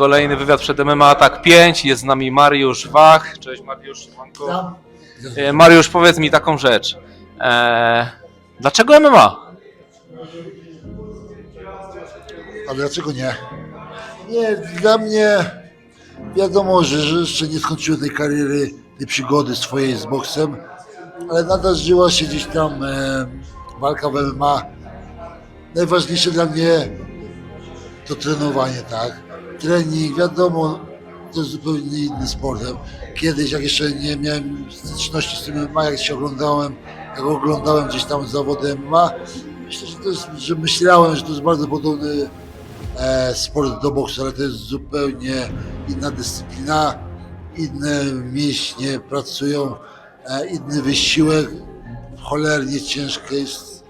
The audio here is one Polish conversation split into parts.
kolejny wywiad przed MMA Tak 5. Jest z nami Mariusz Wach. Cześć Mariusz. siemanko. E, Mariusz, powiedz mi taką rzecz. E, dlaczego MMA? A dlaczego nie? Nie, dla mnie wiadomo, że, że jeszcze nie skończyłem tej kariery, tej przygody swojej z boksem, ale nadarzyła się gdzieś tam e, walka w MMA. Najważniejsze dla mnie to trenowanie, tak? Trening, wiadomo, to zupełnie inny sportem. Kiedyś, jak jeszcze nie miałem styczności z tym MMA, jak się oglądałem, jak oglądałem gdzieś tam zawody MMA, myślę, że jest, że myślałem, że to jest bardzo podobny e, sport do boksu, ale to jest zupełnie inna dyscyplina, inne mięśnie pracują, e, inny wysiłek, cholernie ciężki,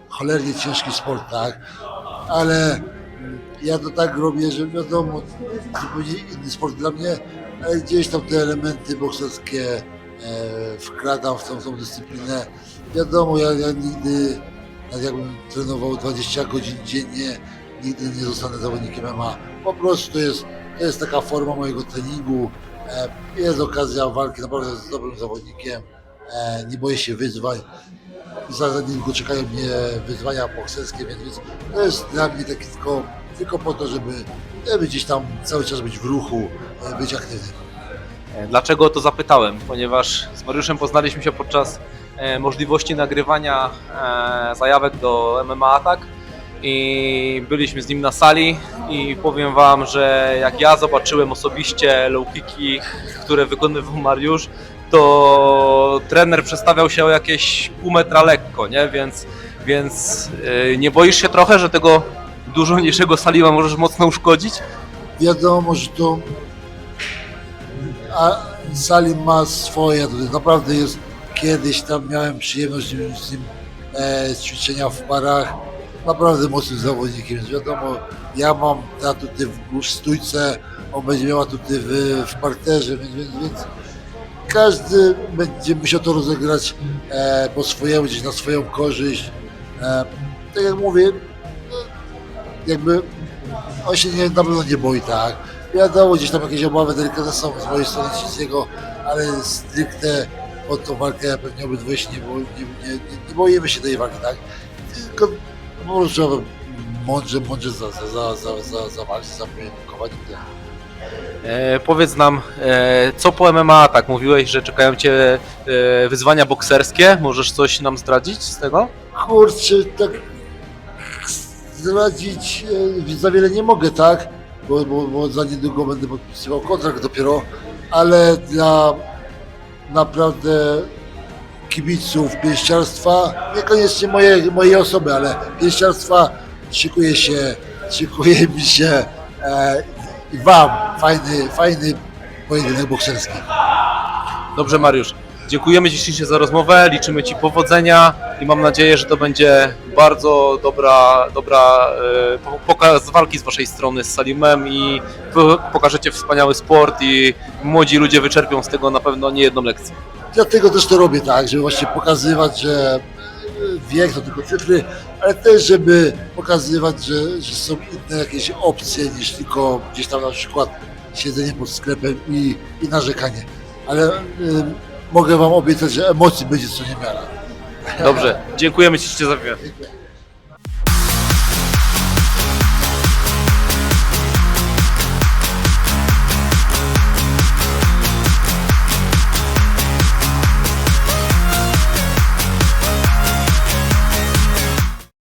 cholernie ciężki sport, tak? Ale ja to tak robię, że wiadomo, zupełnie inny sport dla mnie, ale gdzieś tam te elementy bokserskie e, wkradam w tą, tą dyscyplinę. Wiadomo, ja, ja nigdy, nawet jakbym trenował 20 godzin dziennie, nigdy nie zostanę zawodnikiem MMA. Po prostu to jest, to jest taka forma mojego treningu. E, Jest okazja walki naprawdę z dobrym zawodnikiem. E, Nie boję się wyzwań. Za za niedługo czekają mnie wyzwania bokserskie, więc, to jest dla mnie taki tylko, tylko po to, żeby, gdzieś tam cały czas być w ruchu, e, być aktywnym. E, Dlaczego o to zapytałem? Ponieważ z Mariuszem poznaliśmy się podczas e, możliwości nagrywania zajawek do MMA Tak i byliśmy z nim na sali i powiem Wam, że jak ja zobaczyłem osobiście low kicki, które wykonywał Mariusz, to trener przestawiał się o jakieś pół metra lekko, nie? Więc, więc e, nie boisz się trochę, że tego dużo mniejszego Salima możesz mocno uszkodzić? wiadomo, że to a Salim ma swoje, naprawdę jest, kiedyś tam miałem przyjemność z nim e, ćwiczenia w parach, naprawdę mocnym zawodnikiem, wiadomo, ja mam atuty w, w stójce, on będzie miał atuty w, w parterze, więc, więc, więc każdy będzie musiał to rozegrać e, po swojemu, gdzieś na swoją korzyść. E, tak jak mówię, no, jakby on się nie, na pewno nie boi, tak. Wiadomo, gdzieś tam jakieś obawy delikatne są z mojej strony jego, ale stricte o tą walkę pewnie obydwoje się nie, bo, nie, nie, nie boimy się tej walki, tak. Tylko po prostu trzeba mądrze, mądrze za, za, za, za, za, zawalczyć, i tyle. E, powiedz nam, e, co po MMA tak? Mówiłeś, że czekają cię e, wyzwania bokserskie. Możesz coś nam zdradzić z tego? Kurczę, tak zdradzić e, za wiele nie mogę, tak? Bo, bo, bo za niedługo będę podpisywał kontrakt dopiero, ale dla naprawdę kibiców pięściarstwa, niekoniecznie moje, mojej osoby, ale pięściarstwa szykuje się, szykuje mi się e, i wam fajny, fajny pojedynek bokserski. Dobrze, Mariusz. Dziękujemy Ci ślicznie za rozmowę, liczymy Ci powodzenia i mam nadzieję, że to będzie bardzo dobra, dobra e, po- pokaz walki z Waszej strony z Salimem i po- pokażecie wspaniały sport i młodzi ludzie wyczerpią z tego na pewno nie jedną lekcję. Dlatego też to robię tak, żeby właśnie pokazywać, że e, wiek to tylko cyfry, ale też żeby pokazywać, że, że są inne jakieś opcje niż tylko gdzieś tam na przykład siedzenie pod sklepem i, i narzekanie. Ale y, mogę Wam obiecać, że emocji będzie co niemiara. Dobrze, dziękujemy Ci za wywiad. Dziękuję.